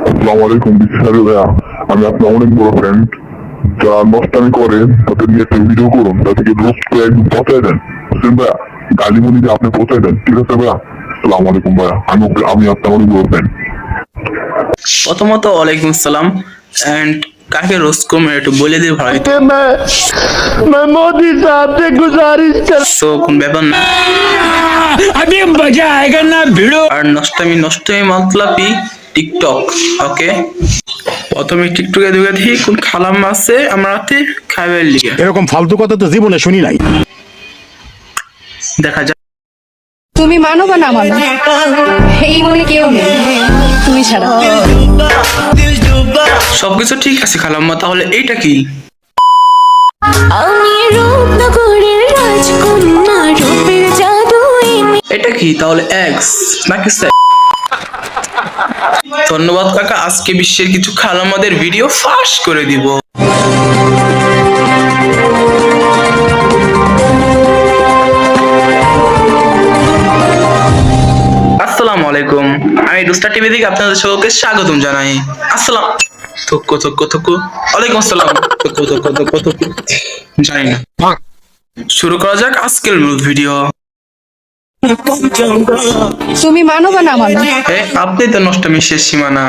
আসসালামু আলাইকুম বিশ্বাস ভাইয়া আমি আপনার অনেক বড় ফ্রেন্ড যা নষ্টামি করে তাদের নিয়ে একটা ভিডিও করুন তাদেরকে রোজ করে একদম পচায় দেন বুঝলেন ভাইয়া গালিমনি দিয়ে আপনি পচায় দেন ঠিক আছে ভাইয়া আসসালামু আলাইকুম ভাইয়া আমি ওকে- আমি আপনার অনেক বড় ফ্রেন্ড প্রথমত ওয়ালাইকুম আসসালাম এন্ড কাকে রোস্ট করবো একটু বলে দিয়ে ভাই मैं मैं मोदी साहब से गुजारिश कर তো কোন ব্যাপার না अभी मजा आएगा ना भिड़ो আর নষ্টমী নষ্টমী মতলাপি টিকটক ওকে প্রথমে টিকটকে ঢুকে দেখি কোন খালাম আছে আমরা রাতে খাইবার লিগে। এরকম ফালতু কথা তো জীবনে শুনি নাই। দেখা যাক। তুমি মানো বা না মানো এই মনে কেউ নেই। তুমি ছাড়া। সবকিছু ঠিক আছে খালাম্মা তাহলে এইটা কি? আমি রূপনগরের রাজকন্যা রূপের জাদু এটা কি? তাহলে এক্স নাকি স্যার ধন্যবাদ কাকা, আজকে বিশ্বের কিছু খালাম্মাদের ভিডিও ফাঁস করে দিব। আসসালামু আলাইকুম, আমি রুস্টার টিভি থেকে আপনাদের সকলকে স্বাগতম জানাই। আসসালাম থুকু থুকু থুকু। ওয়ালাইকুম আসসালাম। থুকু থুকু থুকু থুকু। জানি না। শুরু করা যাক আজকের ভিডিও তুমি মানো বা না মানো আপনি তো নষ্টমী শেষ সীমানা।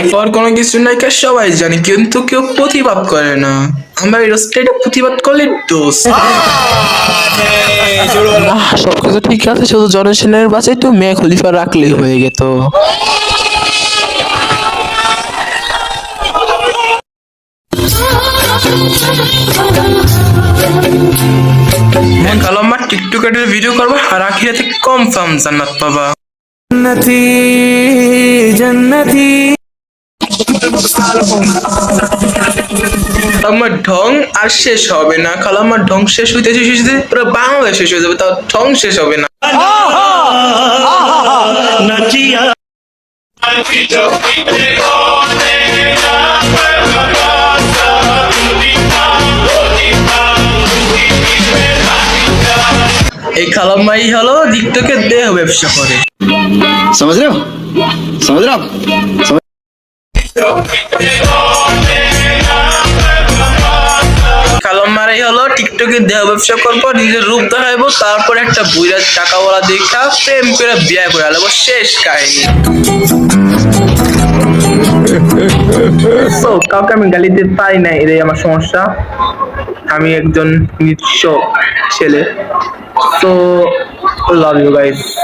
এরপর কোনো কিছু নাই কে সবাই জানি কিন্তু কেউ প্রতিবাদ করে না। আমরা এই রোস্টেটা প্রতিবাদ করলে দোষ। সবকিছু ঠিক আছে শুধু জনসেনের বাসে একটু মেয়ে খলিফা রাখলেই হয়ে গেত। কালো আমার টিকটকের ভিডিও করবা আর আখিরাতে কনফার্ম জান্নাত পাবা। আমার ঢং আর শেষ হবে না। খালা আমার ঢং শেষ হইতে শেষ হইতে পুরো বাংলাদেশ শেষ হয়ে যাবে তাও ঢং শেষ হবে না। খালাম ভাই হলো দিকটকে দেহ ব্যবসা করে। সমাজ রে হলো টিকটকে দেহ ব্যবসা করব নিজের রূপ দেখাইবো তারপর একটা বুইরা বলা দেখা প্রেম করে বিয়ে করে আলাবো। শেষ কাহিনী। কাউকে আমি গালি দিতে পাই না এটাই আমার সমস্যা। আমি একজন নিঃস্ব ছেলে। So love you guys.